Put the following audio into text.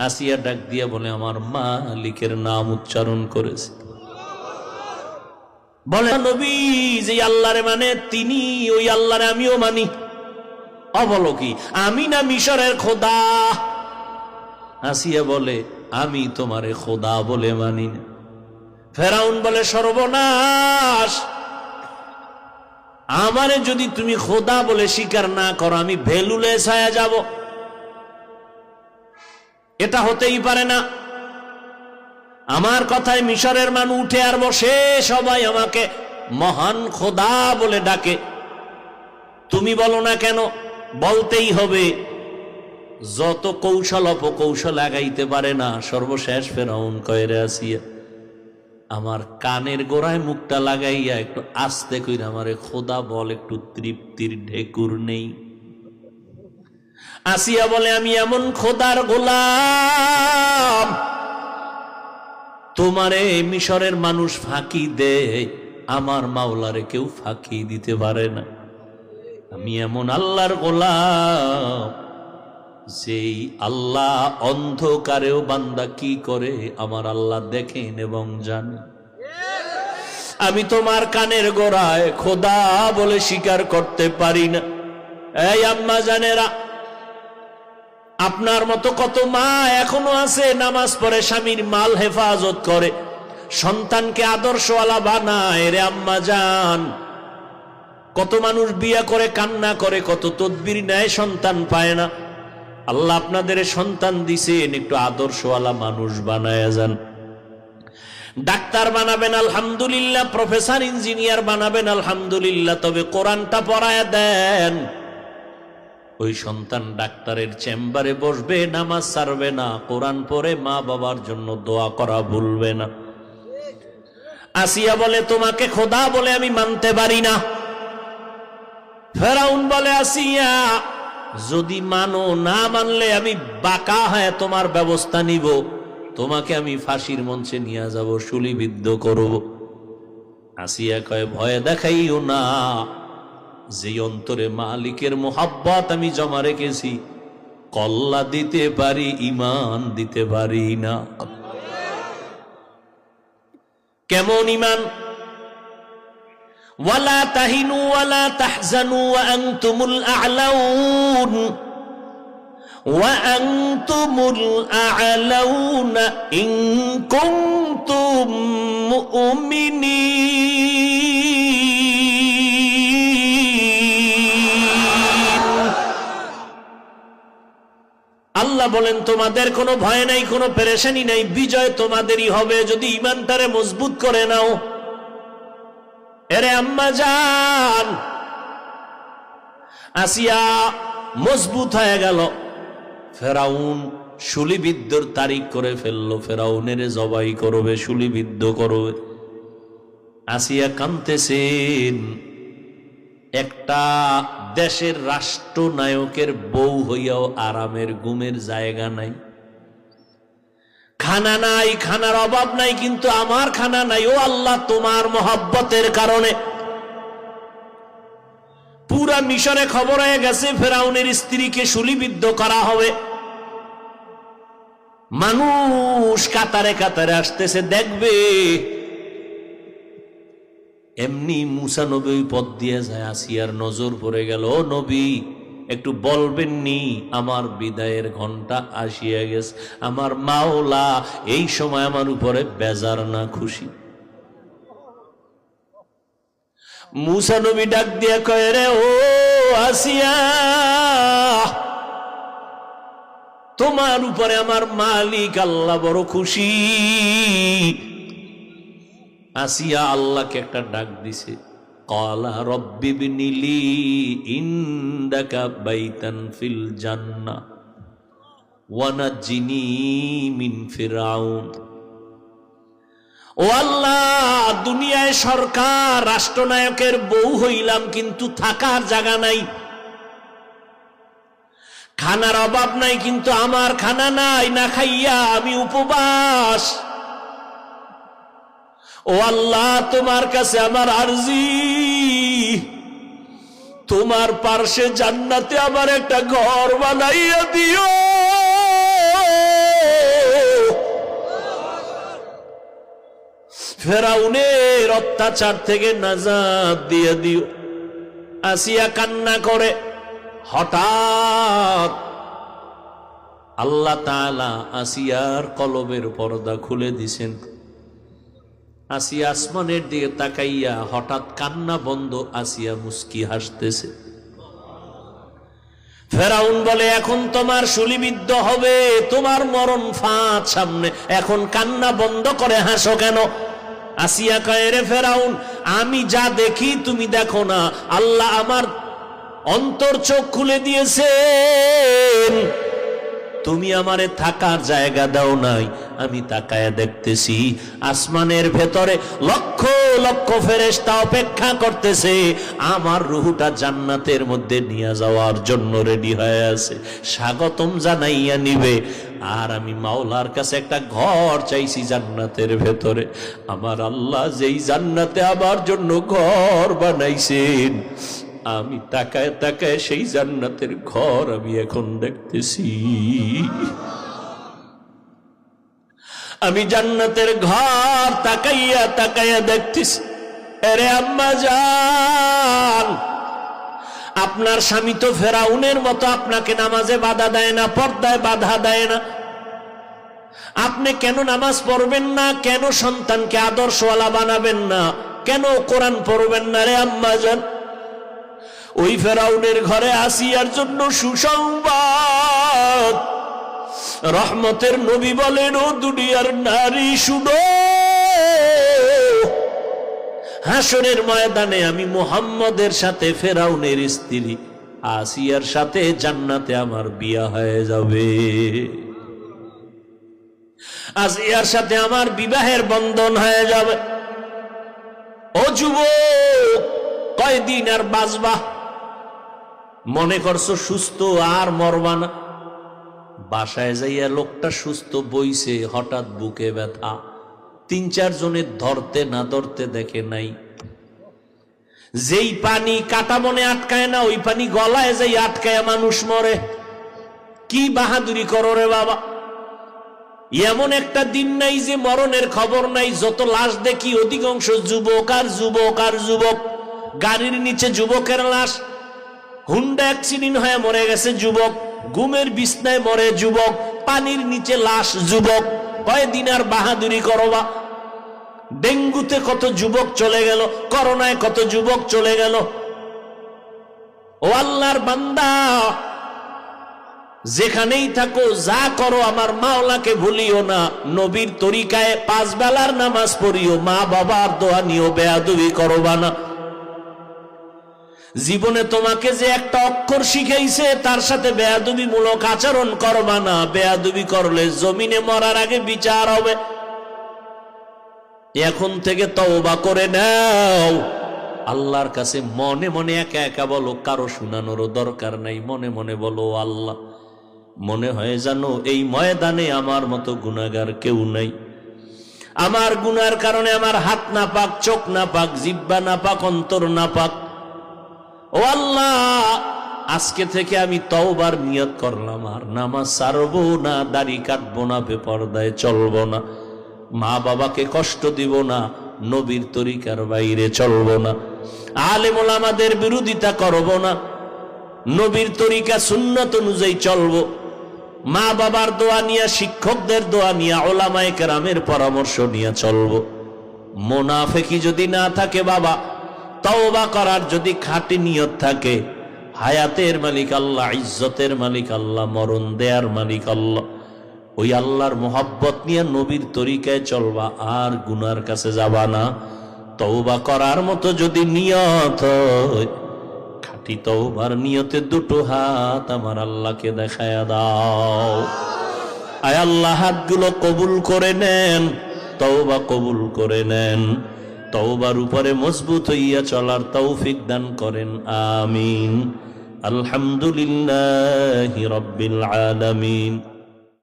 আসিয়া ডাক দিয়া বলে, আমার মালিকের নাম উচ্চারণ করেছে। বলে, নবী, যে আল্লাহরে মানে তিনি ওই আল্লাহরে আমিও মানি। অবলো কি আমি না মিশরের খোদা? আসিয়া বলে, আমি তোমারে খোদা বলে মানি না। ফেরাউন বলে, সর্বনাশ! আমারে যদি তুমি খোদা বলে স্বীকার না করো, আমি ভেলুলে ছায়া যাব। এটা হতেই পারে না। আমার কথায় মিশরের মানুষ উঠে আর বসে, সবাই আমাকে মহান খোদা বলে ডাকে। তুমি বলো না কেন? বলতেই হবে। যত কৌশল অপকৌশল লাগাইতে পারে না, সর্বশেষ ফেরাউন কয়েরে আসিয়া আমার কানের গোড়ায় মুখটা লাগাইয়া একটু আস্তে কইরা আমারে খোদা বল, একটু তৃপ্তির ঢেকুর নেই। আসিয়া বলে, আমি এমন খোদার গোলাম। তোমারে মিশরের মানুষ ফাঁকি দেয়, আমার মাওলারে কেউ ফাঁকি দিতে পারে না। আমি এমন আল্লাহর গোলাম, যেই আল্লাহ অন্ধকারেও বান্দা কি করে আমার আল্লাহ দেখেন এবং জানেন আমি তোমার কানের গোড়ায় খোদা বলে স্বীকার করতে পারি না। এই আম্মা জানেরা আপনার মতো কত মা এখনও আছে? নামাজ পড়ে স্বামীর মাল হেফাজত করে। সন্তানকে আদর্শওয়ালা বানায় রে আম্মা যান কত মানুষ বিয়া করে, কান্না করে, কত তদবির নেয়, সন্তান পায় না। আল্লাহ আপনাদের সন্তান দিছেন, একটু আদর্শওয়ালা মানুষ বানায় যান। ডাক্তার বানাবেন, আলহামদুলিল্লাহ। প্রফেসর, ইঞ্জিনিয়ার বানাবেন, আলহামদুলিল্লাহ। তবে কোরআনটা পড়ায় দেন। ওই সন্তান ডাক্তারের চেম্বারে বসবে, নামাজ সারবে না, কোরআন পরে মা বাবার জন্য দোয়া করা ভুলবে না। আসিয়া বলে, তোমাকে খোদা বলে আমি মানতে পারি না। ফেরাউন বলে, আসিয়া, যদি মানো না মানলে আমি বাঁকা হয়ে তোমার ব্যবস্থা নিব। তোমাকে আমি ফাঁসির মঞ্চে নিয়ে যাব শুলিবিদ্ধ করব। আসিয়া কয়, ভয় দেখাইও না। যে অন্তরে মালিকের মোহাব্বত আমি জমা রেখেছি, কল্লা দিতে পারি ইমান দিতে পারি না। কেমন ইমান ওয়ালা তাহিনু ওয়ালা তাহজানু ওয়া আনতুমুল আ'লাউন। আনতুমুল আ'লাউন ইন কুনতুম আল্লাহ বলেন, তোমাদের কোনো ভয় নাই, কোনো পেরেশানি নাই, বিজয় তোমাদেরই হবে। যদি ইমানটারে মজবুত করে নাও। এরে আম্মা যান আসিয়া মজবুত হয়ে গেল। ফেরাউন শুলিবিদ্যর তারিখ করে ফেলল। ফেরাউনের জবাই করবে শুলিবিদ্ধ করবে। আসিয়া কানতেছেন একটা দেশের রাষ্ট্রনায়কের বউ হইয়াও আরামের গুমের জায়গা নাই। খানা নাই, খানার অভাব নাই, কিন্তু আমার খানা নাই। ও আল্লাহ, তোমার মহাব্বতের কারণে। পুরা মিশনে খবর হয়ে গেছে, ফেরাউনের স্ত্রীকে শুলিবিদ্ধ করা হবে। মানুষ কাতারে কাতারে আসতেছে, দেখবে এমনি মুসা নবী পথ দিয়ে যায় আসিয়ার নজর পড়ে গেল, ও নবী, একটু বলবেন নি, আমার বিদায়ের ঘণ্টা আসিয়া গেছে, আমার মাওলা, এই সময় আমার উপরে বেজার না খুশি। মুসা নবী ডাক দিয়া কয়, রে, ও আসিয়া, তোমার উপরে আমার মালিক আল্লাহ বড় খুশি। আসিয়া আল্লাহকে একটা ডাক দিছে। কলা রব্বি নীলি ইন্দাকা বাইতান ফিল জান্না ওয়ানাজ্জিনি মিন ফিরাউন। ও আল্লাহ, দুনিয়ায় সরকার, রাষ্ট্রনায়কের বউ হইলাম, কিন্তু থাকার জায়গা নাই। খানার অভাব নাই, কিন্তু আমার খানা নাই, না খাইয়া আমি উপবাস। ও আল্লাহ, তোমার কাছে আমার আরজি। তোমার পার্শ্বে জান্নাতে আমার একটা ঘর বানাইয়া দিও। ফেরাউনের অত্যাচার থেকে নাজাদ দিয়ে দিও। আসিয়া কান্না করে, হঠাৎ আল্লাহ আসিয়ার কলমের পর্দা খুলে দিছেন। আসিয়া আসমানের দিকে তাকাইয়া হঠাৎ কান্না বন্ধ আসিয়া মুস্কি হাসতেছে। ফেরাউন বলে, এখন তোমার সুলিবিদ্ধ হবে, তোমার মরণ ফাঁদ সামনে। এখন কান্না বন্ধ করে হাসো কেন? আসিয়া কয়ে রে ফেরাউন, আমি যা দেখি তুমি দেখো না। আল্লাহ আমার অন্তর চোখ খুলে দিয়েছেন। তুমি আমারে থাকার জায়গা দাও নাই। আমি তাকায় দেখতেছি, আসমানের ভেতরে লক্ষ লক্ষ ফেরেশতা অপেক্ষা করতেছে। আমার রুহুটা জান্নাতের মধ্যে নিয়ে যাওয়ার জন্য রেডি হয়ে আছে। স্বাগতম জানাইয়া নিবে। আর আমি মাওলার কাছে একটা ঘর চাইছি জান্নাতের ভেতরে। আমার আল্লাহ যেই জান্নাতে আমার জন্য ঘর বানাইছেন। আমি তাকায় তাকায় সেই জান্নাতের ঘর আমি এখন দেখতেছি। আমি জান্নাতের ঘর তাকাইয়া তাকাইয়া দেখতেছি। আরে আম্মা যান আপনার স্বামী তো ফেরাউনের মতো আপনাকে নামাজে বাধা দেয় না, পর্দায় বাধা দেয় না। আপনি কেন নামাজ পড়বেন না? কেন সন্তানকে আদর্শওয়ালা বানাবেন না? কেন কোরআন পড়বেন না? রে আম্মা যান ওই ফেরাউনের ঘরে আসিয়ার জন্য সুসংবাদ। রহমতের নবী বলেন, ও দুনিয়ার নারী, শুনো। হাসনের ময়দানে আমি মোহাম্মদের সাথে ফেরাউনের স্ত্রী আসিয়ার সাথে জান্নাতে আমার বিয়া হয়ে যাবে। আসিয়ার সাথে আমার বিবাহের বন্ধন হয়ে যাবে। ও যুব কয়দিন আর বাঁচবা? মনে করছ সুস্থ আর মরবা না? বাসায় যাইয়া লোকটা সুস্থ বইছে, হঠাৎ বুকে ব্যথা। তিন চার জনের ধরতে না ধরতে দেখে নাই। যেই পানি কাটা মনে আটকায় না, ওই পানি গলায় যাই আটকায় মানুষ মরে। কি বাহাদুরি করো রে বাবা? এমন একটা দিন নাই যে মরণের খবর নাই, যত লাশ দেখি অধিকাংশ যুবক আর যুবক আর যুবক। গাড়ির নিচে যুবকের লাশ হুন্ডা অ্যাক্সিডেন্ট হয়ে মরে গেছে যুবক। গুমের বিছনায় মরে যুবক। পানির নিচে লাশ যুবক। কয়দিন আর বাহাদুরি করবা? ডেঙ্গুতে কত যুবক চলে গেল, করোনায় কত যুবক চলে গেল। ও আল্লাহর বান্দা, যেখানেই থাকো, যা করো, আমার মাওলাকে ভুলিও না। নবীর তরিকায় পাঁচ বেলার নামাজ পড়িও মা বাবার দোয়া নিও বেয়াদুবি করবা না। জীবনে তোমাকে যে একটা অক্ষর শিখাইছে, তার সাথে বেয়াদুবি মূলক আচরণ করবা না। বেয়াদুবি করলে জমিনে মরার আগে বিচার হবে। এখন থেকে তওবা করে নাও। আল্লাহর কাছে মনে মনে একা একা বলো, কারও শুনানোরও দরকার নাই। মনে মনে বলো, আল্লাহ, মনে হয় জানো এই ময়দানে আমার মতো গুণাগার কেউ নাই। আমার গুনার কারণে আমার হাত না পাক চোখ না পাক জিব্বা না পাক অন্তর না পাক ও আল্লাহ, আজকে থেকে আমি তওবার নিয়ত করলাম, আর নামাজ সারবো না, দাড়ি কাটবো না, বেপরদায় চলবো না, মা বাবাকে কষ্ট দিব না, নবীর তরিকার বাইরে চলবো না আলেমুল আমাদের বিরোধিতা করব না, নবীর তরিকা সুন্নত অনুযায়ী চলবো, মা বাবার দোয়া নিয়ে, শিক্ষকদের দোয়া নিয়ে, ওলামায় পরামর্শ নিয়ে চলবো। মোনাফেকি যদি না থাকে বাবা তওবা করার যদি খাঁটি নিয়ত থাকে, হায়াতের মালিক আল্লাহ, ইজ্জতের মালিক আল্লাহ, মরণ দেয়ার মালিক আল্লাহ, ওই আল্লাহর মোহাব্বত নিয়ে নবীর তরিকায় চলবা আর গুনার কাছে যাবা না। তওবা করার মতো যদি নিয়ত খাঁটি তওবার নিয়তে দুটো হাত আমার আল্লাহকে দেখায় দাও। আয় আল্লাহ, হাতগুলো কবুল করে নেন, তওবা কবুল করে নেন। তওবার উপরে মজবুত হইয়া চলার তৌফিক দান করেন আমিন। আলহামদুলিল্লাহ রব্বিল আলামিন।